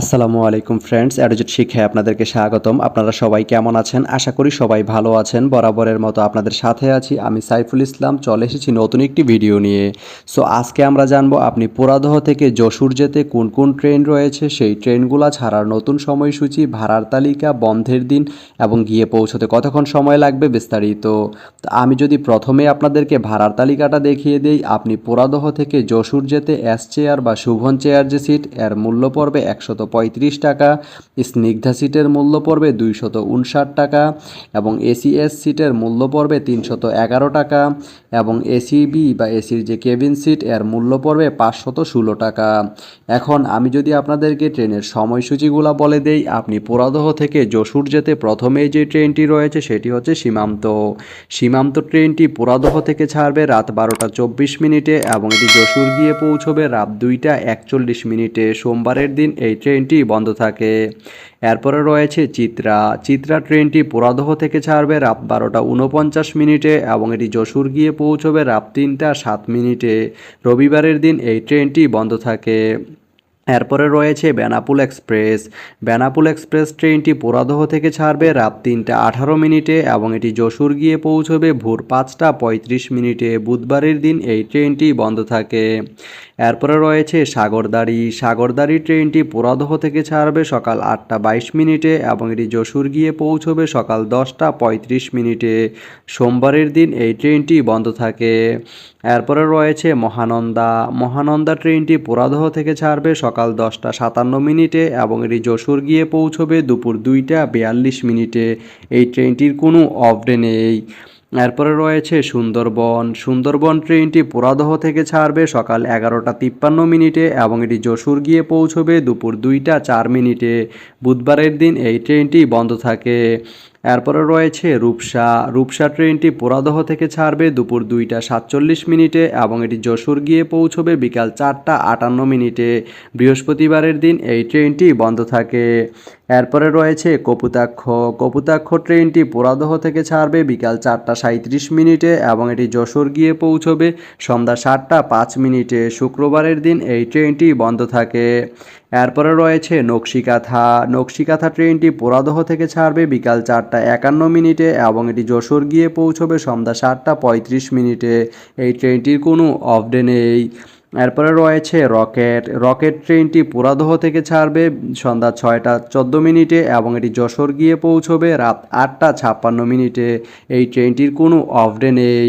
আসসালামু আলাইকুম ফ্রেন্ডস অ্যাডোজেট শিক্ষায় আপনাদেরকে স্বাগতম। আপনারা সবাই কেমন আছেন? আশা করি সবাই ভালো আছেন। বরাবরের মতো আপনাদের সাথে আছি আমি সাইফুল ইসলাম। চলে এসেছি নতুন একটি ভিডিও নিয়ে। সো আজকে আমরা জানব আপনি পোড়াদহ থেকে যশোর যেতে কোন কোন ট্রেন রয়েছে? সেই ট্রেনগুলো ছাড়ার নতুন সময়সূচি, ভাড়ার তালিকা, বন্ধের দিন এবং গিয়ে পৌঁছতে কতক্ষণ সময় লাগবে বিস্তারিত। আমি যদি প্রথমে আপনাদেরকে ভাড়ার তালিকাটা দেখিয়ে দেই, আপনি পোড়াদহ থেকে যশোর যেতে এস চেয়ার বা শুভন চেয়ার যে সিট এর মূল্য পড়বে একশত টাকা, স্নিগ্ধা সিটের মূল্য পড়বে দুইশত উনষাট টাকা এবং এসিএস সিটের মূল্য পড়বে তিনশত এগারো টাকা এবং এসিবি বা এসির যে কেবিন সিট, এর মূল্য পড়বে পাঁচশত ষোলো টাকা। এখন আমি যদি আপনাদেরকে ট্রেনের সময়সূচিগুলো বলে দেই, আপনি পোড়াদহ থেকে যশোর যেতে প্রথমেই যে ট্রেনটি রয়েছে সেটি হচ্ছে সীমান্ত। সীমান্ত ট্রেনটি পোড়াদহ থেকে ছাড়বে রাত বারোটা চব্বিশ মিনিটে এবং এটি যশোর গিয়ে পৌঁছবে রাত দুইটা একচল্লিশ মিনিটে। সোমবারের দিন এই ট্রেনটি বন্ধ থাকে। এরপরে রয়েছে চিত্রা। চিত্রা ট্রেনটি পোড়াদহ থেকে ছাড়বে রাত বারোটা উনপঞ্চাশ মিনিটে এবং এটি যশোর গিয়ে পৌঁছবে রাত তিনটা সাত মিনিটে। রবিবারের দিন এই ট্রেনটি বন্ধ থাকে। এরপরে রয়েছে বেনাপুল এক্সপ্রেস। বেনাপুল এক্সপ্রেস ট্রেনটি পোড়াদহ থেকে ছাড়বে রাত তিনটা আঠারো মিনিটে এবং এটি যশোর গিয়ে পৌঁছবে ভোর পাঁচটা পঁয়ত্রিশ মিনিটে। বুধবারের দিন এই ট্রেনটি বন্ধ থাকে। এরপরে রয়েছে সাগরদাড়ি। সাগরদাড়ি ট্রেনটি পুরাদহ থেকে ছাড়বে সকাল আটটা বাইশ মিনিটে এবং এটি যশোর গিয়ে পৌঁছবে সকাল দশটা পঁয়ত্রিশ মিনিটে। সোমবারের দিন এই ট্রেনটি বন্ধ থাকে। এরপরে রয়েছে মহানন্দা। মহানন্দা ট্রেনটি পোড়াদহ থেকে ছাড়বে সকাল দশটা সাতান্ন মিনিটে এবং এটি যশোর গিয়ে পৌঁছবে দুপুর দুইটা বিয়াল্লিশ মিনিটে। এই ট্রেনটির কোনো অফ ডে নেই। এরপরে রয়েছে সুন্দরবন। সুন্দরবন ট্রেনটি পুরাদহ থেকে ছাড়বে সকাল এগারোটা তিপ্পান্ন মিনিটে এবং এটি যশোর গিয়ে পৌঁছবে দুপুর দুইটা চার মিনিটে। বুধবারের দিন এই ট্রেনটি বন্ধ থাকে। এরপরে রয়েছে রূপসা। রূপসা ট্রেনটি পোড়াদহ থেকে ছাড়বে দুপুর দুইটা সাতচল্লিশ মিনিটে এবং এটি যশোর গিয়ে পৌঁছবে বিকাল চারটা আটান্ন মিনিটে। বৃহস্পতিবারের দিন এই ট্রেনটি বন্ধ থাকে। এরপরে রয়েছে কপুতাক্ষ। কপুতাক্ষ ট্রেনটি পোড়াদহ থেকে ছাড়বে বিকাল চারটা সাঁত্রিশ মিনিটে এবং এটি যশোর গিয়ে পৌঁছবে সন্ধ্যা সাতটা পাঁচ মিনিটে। শুক্রবারের দিন এই ট্রেনটি বন্ধ থাকে। এরপরে রয়েছে নকশিকাথা। নকশিকাথা ট্রেনটি পোড়াদহ থেকে ছাড়বে বিকাল চারটা একান্ন মিনিটে এবং এটি যশোর গিয়ে পৌঁছবে সন্ধ্যা সাতটা পঁয়ত্রিশ মিনিটে। এই ট্রেনটির কোনো অফ ডে নেই। এরপরে রয়েছে রকেট। রকেট ট্রেনটি পোড়াদহ থেকে ছাড়বে সন্ধ্যা ছয়টা চোদ্দ মিনিটে এবং এটি যশোর গিয়ে পৌঁছবে রাত আটটা ছাপ্পান্ন মিনিটে। এই ট্রেনটির কোনো অফ ডে নেই।